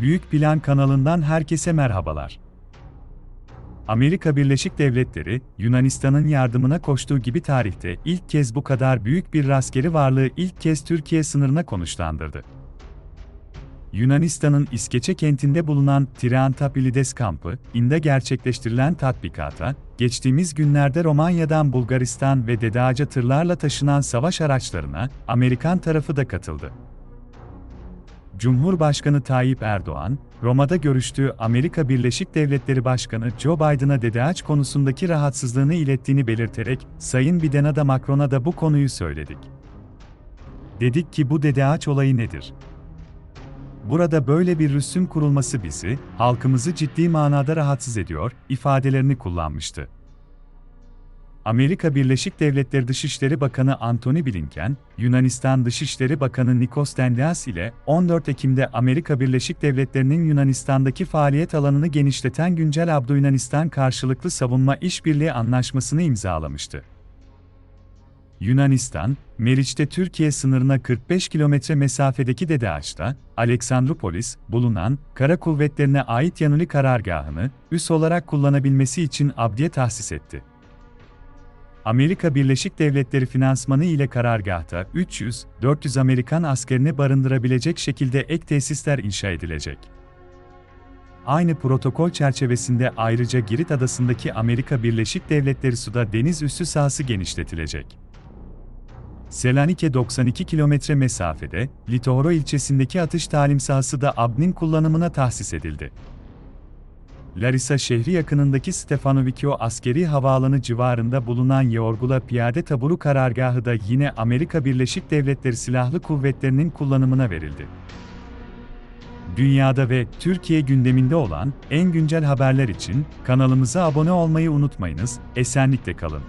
Büyük Plan kanalından herkese merhabalar. Amerika Birleşik Devletleri, Yunanistan'ın yardımına koştuğu gibi tarihte ilk kez bu kadar büyük bir askeri varlığı ilk kez Türkiye sınırına konuşlandırdı. Yunanistan'ın İskeçe kentinde bulunan Triantafilides kampı, inde gerçekleştirilen tatbikata, geçtiğimiz günlerde Romanya'dan Bulgaristan ve Dede tırlarla taşınan savaş araçlarına, Amerikan tarafı da katıldı. Cumhurbaşkanı Tayyip Erdoğan, Roma'da görüştüğü Amerika Birleşik Devletleri Başkanı Joe Biden'a DDH konusundaki rahatsızlığını ilettiğini belirterek, Sayın Biden'a da Macron'a da bu konuyu söyledik. Dedik ki bu DDH olayı nedir? Burada böyle bir rüsüm kurulması bizi, halkımızı ciddi manada rahatsız ediyor, ifadelerini kullanmıştı. Amerika Birleşik Devletleri Dışişleri Bakanı Antony Blinken, Yunanistan Dışişleri Bakanı Nikos Dendias ile 14 Ekim'de Amerika Birleşik Devletleri'nin Yunanistan'daki faaliyet alanını genişleten güncel Abdo-Yunanistan karşılıklı savunma işbirliği anlaşmasını imzalamıştı. Yunanistan, Meriç'te Türkiye sınırına 45 kilometre mesafedeki Dedeağaç'ta, Aleksandropolis, bulunan, kara kuvvetlerine ait Yanuli karargahını, üs olarak kullanabilmesi için abdiye tahsis etti. Amerika Birleşik Devletleri finansmanı ile karargahta 300-400 Amerikan askerini barındırabilecek şekilde ek tesisler inşa edilecek. Aynı protokol çerçevesinde ayrıca Girit Adası'ndaki Amerika Birleşik Devletleri suda deniz üssü sahası genişletilecek. Selanike 92 kilometre mesafede, Litoro ilçesindeki atış talim sahası da ABD'nin kullanımına tahsis edildi. Larisa şehri yakınındaki Stefanovikio askeri havaalanı civarında bulunan Yorgula Piyade Taburu karargahı da yine Amerika Birleşik Devletleri Silahlı Kuvvetleri'nin kullanımına verildi. Dünyada ve Türkiye gündeminde olan en güncel haberler için kanalımıza abone olmayı unutmayınız, esenlikle kalın.